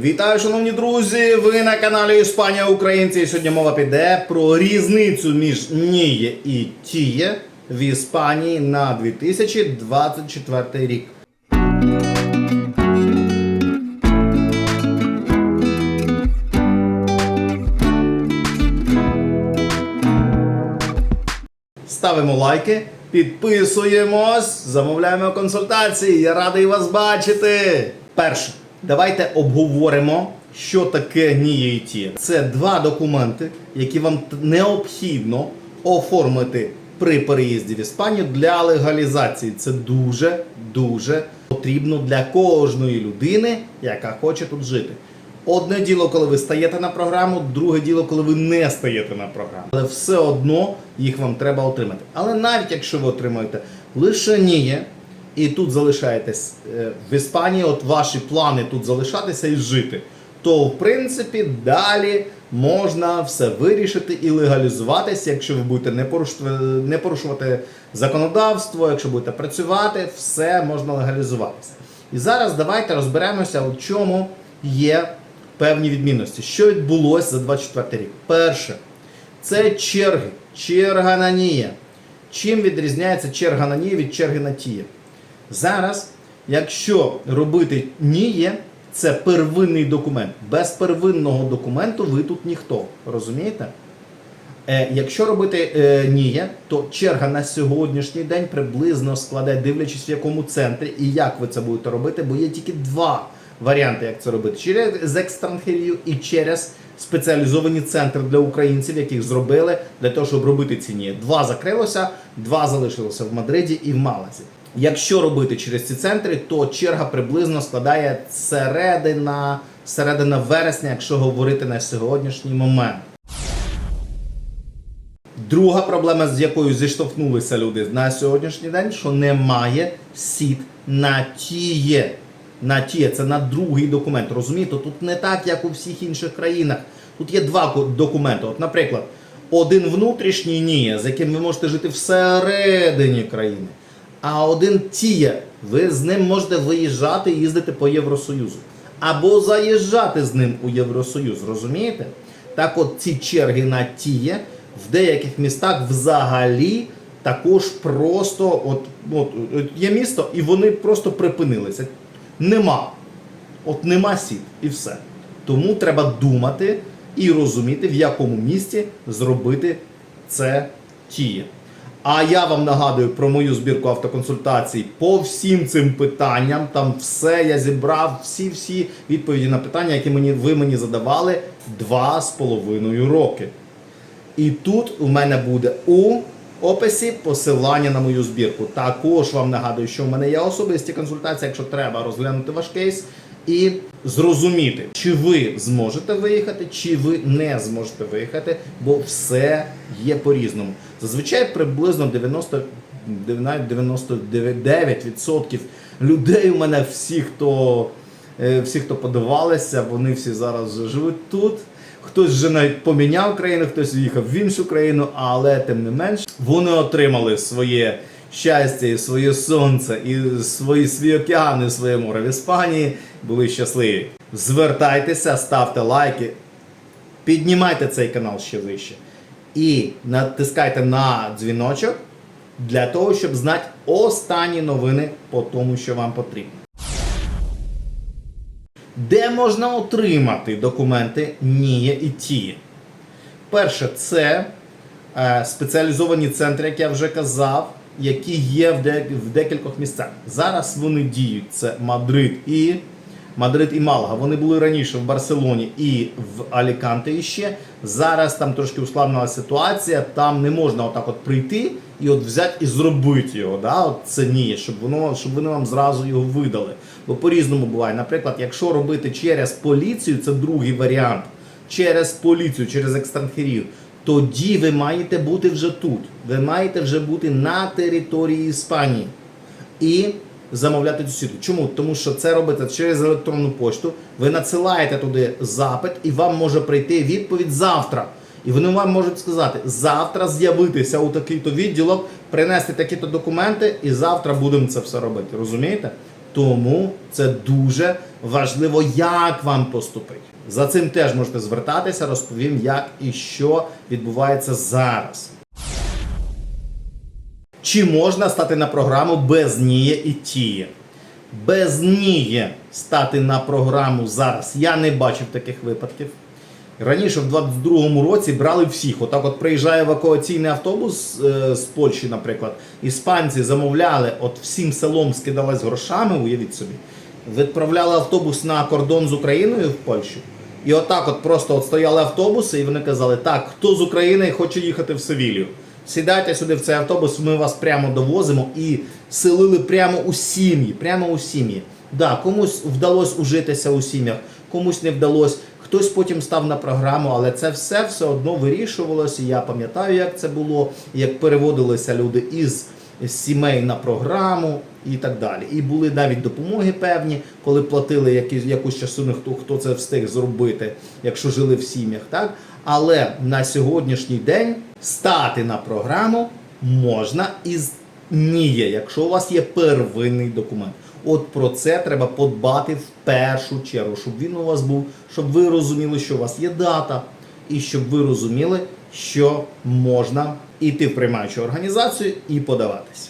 Вітаю, шановні друзі! Ви на каналі Іспанія Українці. І сьогодні мова піде про різницю між Ніє і Тіє в Іспанії на 2024 рік. Ставимо лайки, підписуємось, замовляємо консультації. Я радий вас бачити. Перше, давайте обговоримо, що таке НІЄТ. Це два документи, які вам необхідно оформити при переїзді в Іспанію для легалізації. Це дуже дуже потрібно для кожної людини, яка хоче тут жити. Одне діло, коли ви стаєте на програму, друге діло, коли ви не стаєте на програму. Але все одно їх вам треба отримати. Але навіть якщо ви отримаєте лише ніє, і тут залишаєтесь е, в Іспанії, от ваші плани тут залишатися і жити, то в принципі далі можна все вирішити і легалізуватися, якщо ви будете не порушувати, не порушувати законодавство, якщо будете працювати, все можна легалізуватися. І зараз давайте розберемося, у чому є певні відмінності. Що відбулося за 24 рік? Перше, це черги. Черга на НІЄ. Чим відрізняється черга на НІЄ від черги на ТІЄ? Зараз, якщо робити НІЄ, це первинний документ. Без первинного документу ви тут ніхто. Розумієте? Е, якщо робити е, НІЄ, то черга на сьогоднішній день приблизно складе, дивлячись в якому центрі і як ви це будете робити, бо є тільки два варіанти, як це робити: через екстранхерію і через спеціалізовані центри для українців, яких зробили для того, щоб робити ці НІЄ. Два закрилося, два залишилося в Мадриді і в Малазі. Якщо робити через ці центри, то черга приблизно складає середина, середина вересня, якщо говорити на сьогоднішній момент. Друга проблема, з якою зіштовхнулися люди на сьогоднішній день, що немає сіт на тіє. На тіє, це на другий документ. Розумієте? Тут не так, як у всіх інших країнах. Тут є два документи. От, наприклад, один внутрішній ніє, з яким ви можете жити всередині країни, а один тіє. Ви з ним можете виїжджати і їздити по Євросоюзу. Або заїжджати з ним у Євросоюз, розумієте? Так от ці черги на тіє в деяких містах взагалі також просто от, от, от є місто, і вони просто припинилися. Нема. От нема сіт і все. Тому треба думати і розуміти, в якому місті зробити це тіє. А я вам нагадую про мою збірку автоконсультацій по всім цим питанням. Там все я зібрав, всі-всі відповіді на питання, які мені, ви мені задавали два з половиною роки. І тут у мене буде у описі посилання на мою збірку. Також вам нагадую, що в мене є особисті консультації, якщо треба розглянути ваш кейс і зрозуміти, чи ви зможете виїхати, чи ви не зможете виїхати, бо все є по-різному. Зазвичай приблизно 90, навіть 99% людей у мене всі, хто Е, всі, хто подавалися, вони всі зараз живуть тут. Хтось вже навіть поміняв країну, хтось їхав в іншу країну, але тим не менш вони отримали своє щастя, і своє сонце, і свої свій океан, і своє море в Іспанії. Були щасливі. Звертайтеся, ставте лайки, піднімайте цей канал ще вище. І натискайте на дзвіночок для того, щоб знати останні новини по тому, що вам потрібно. Де можна отримати документи НІЄ і ТІЄ? Перше, це е, спеціалізовані центри, як я вже казав, які є в, де, в декількох місцях. Зараз вони діють. Це Мадрид і Мадрид і Малага. Вони були раніше в Барселоні і в Аліканте іще. Зараз там трошки ускладнила ситуація. Там не можна отак от прийти і от взяти і зробити його. Да? От це ні, щоб воно, щоб вони вам зразу його видали. Бо по-різному буває. Наприклад, якщо робити через поліцію, це другий варіант. Через поліцію, через екстранхерію, тоді ви маєте бути вже тут. Ви маєте вже бути на території Іспанії. І замовляти цю сітку. Чому? Тому що це робиться через електронну пошту. Ви надсилаєте туди запит, і вам може прийти відповідь завтра. І вони вам можуть сказати, завтра з'явитися у такий-то відділок, принести такі-то документи, і завтра будемо це все робити. Розумієте? Тому це дуже важливо, як вам поступить. За цим теж можете звертатися, розповім, як і що відбувається зараз. Чи можна стати на програму без ніє і тіє? Без ніє стати на програму зараз. Я не бачив таких випадків. Раніше, в 22-му році, брали всіх. Отак от приїжджає евакуаційний автобус е, з Польщі, наприклад. Іспанці замовляли, от всім селом скидались грошами, уявіть собі. Відправляли автобус на кордон з Україною в Польщу. І отак от просто от стояли автобуси, і вони казали, так, хто з України хоче їхати в Севілію? Сідайте сюди в цей автобус, ми вас прямо довозимо і селили прямо у сім'ї. Прямо у сім'ї. Да, комусь вдалося ужитися у сім'ях, комусь не вдалося. Хтось потім став на програму, але це все все одно вирішувалося. Я пам'ятаю, як це було, як переводилися люди із сімей на програму і так далі. І були навіть допомоги певні, коли платили якісь, якусь частину, хто, хто це встиг зробити, якщо жили в сім'ях. Так? Але на сьогоднішній день стати на програму можна із ніє, якщо у вас є первинний документ. От про це треба подбати в першу чергу, щоб він у вас був, щоб ви розуміли, що у вас є дата, і щоб ви розуміли, що можна йти в приймаючу організацію і подаватися.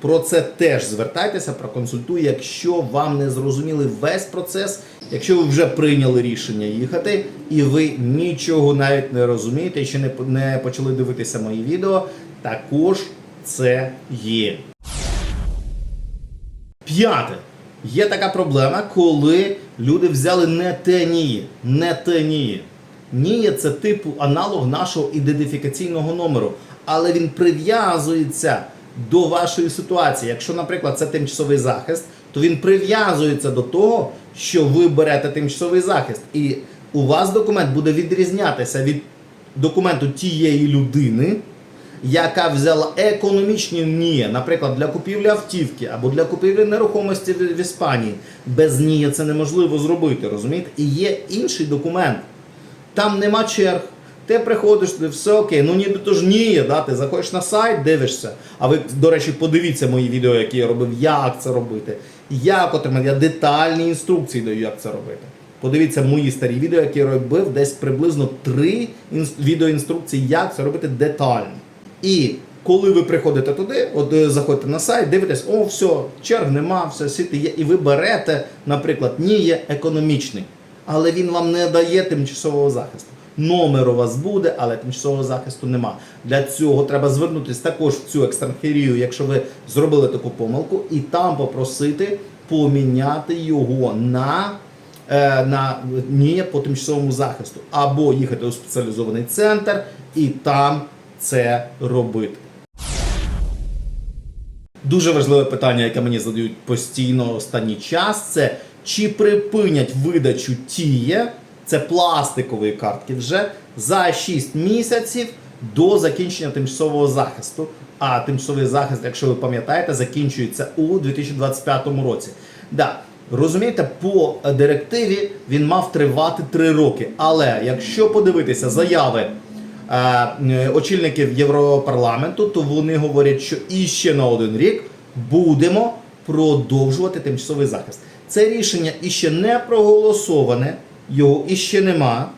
Про це теж звертайтеся, проконсультую, якщо вам не зрозуміли весь процес, якщо ви вже прийняли рішення їхати, і ви нічого навіть не розумієте, ще не почали дивитися мої відео, також це є. П'яте. Є така проблема, коли люди взяли не те ніє. Не те ніє. Ніє це типу аналог нашого ідентифікаційного номеру, але він прив'язується до вашої ситуації. Якщо, наприклад, це тимчасовий захист, то він прив'язується до того, що ви берете тимчасовий захист. І у вас документ буде відрізнятися від документу тієї людини, яка взяла економічні НІє, наприклад, для купівлі автівки або для купівлі нерухомості в Іспанії. Без НІє це неможливо зробити, розумієте? І є інший документ. Там нема черг. Ти приходиш, ти все окей, ну ніби то ж ніє, да? ти заходиш на сайт, дивишся. А ви, до речі, подивіться мої відео, які я робив, як це робити, як отримати. Я детальні інструкції даю, як це робити. Подивіться мої старі відео, які я робив, десь приблизно три інс- відеоінструкції, як це робити детально. І коли ви приходите туди, от е, заходите на сайт, дивитесь, о, все, черг нема, все сіти є, і ви берете, наприклад, ні є економічний, але він вам не дає тимчасового захисту. Номер у вас буде, але тимчасового захисту нема. Для цього треба звернутися також в цю екстранхерію, якщо ви зробили таку помилку, і там попросити поміняти його на, е, на ні по тимчасовому захисту, або їхати у спеціалізований центр і там це робити. Дуже важливе питання, яке мені задають постійно останній час, це чи припинять видачу тіє, це пластикової картки вже за 6 місяців до закінчення тимчасового захисту. А тимчасовий захист, якщо ви пам'ятаєте, закінчується у 2025 році. Да, розумієте, по директиві він мав тривати 3 роки. Але якщо подивитися заяви очільників Європарламенту, то вони говорять, що іще на один рік будемо продовжувати тимчасовий захист. Це рішення іще не проголосоване, його іще нема.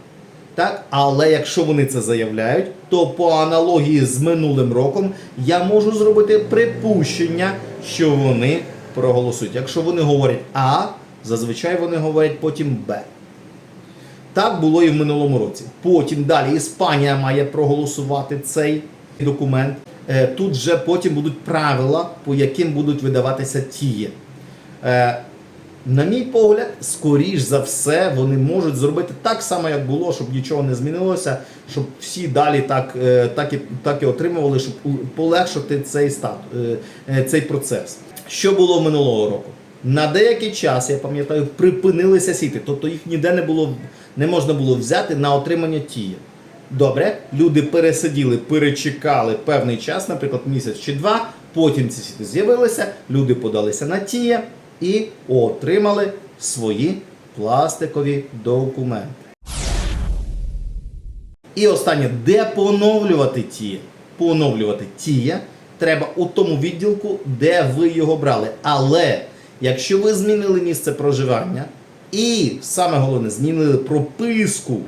Так, але якщо вони це заявляють, то по аналогії з минулим роком я можу зробити припущення, що вони проголосують. Якщо вони говорять А, зазвичай вони говорять потім Б. Так було і в минулому році. Потім далі Іспанія має проголосувати цей документ. Е, Тут вже потім будуть правила, по яким будуть видаватися тіє. Е, На мій погляд, скоріш за все, вони можуть зробити так само, як було, щоб нічого не змінилося, щоб всі далі так, е, так, і, так і отримували, щоб полегшити цей стат, цей процес. Що було минулого року? На деякий час, я пам'ятаю, припинилися сіти, тобто їх ніде не було не можна було взяти на отримання тіє. Добре, люди пересиділи, перечекали певний час, наприклад, місяць чи два. Потім ці сіти з'явилися, люди подалися на тіє і отримали свої пластикові документи. І останнє, де поновлювати тіє? Поновлювати тіє треба у тому відділку, де ви його брали. Але Якщо ви змінили місце проживання і саме головне, змінили прописку,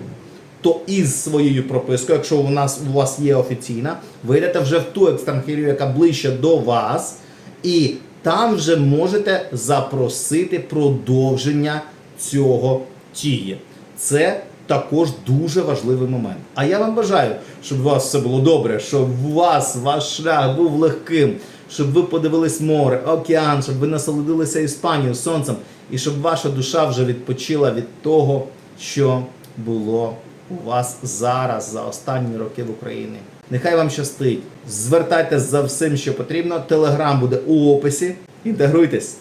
то із своєю пропискою, якщо у нас у вас є офіційна, ви йдете вже в ту екстранхерію, яка ближче до вас, і там вже можете запросити продовження цього тіє. Це також дуже важливий момент. А я вам бажаю, щоб у вас все було добре, щоб у вас ваш шлях був легким, щоб ви подивились море, океан, щоб ви насолодилися Іспанією, сонцем, і щоб ваша душа вже відпочила від того, що було у вас зараз за останні роки в Україні. Нехай вам щастить. Звертайтесь за всім, що потрібно. Телеграм буде у описі. Інтегруйтесь.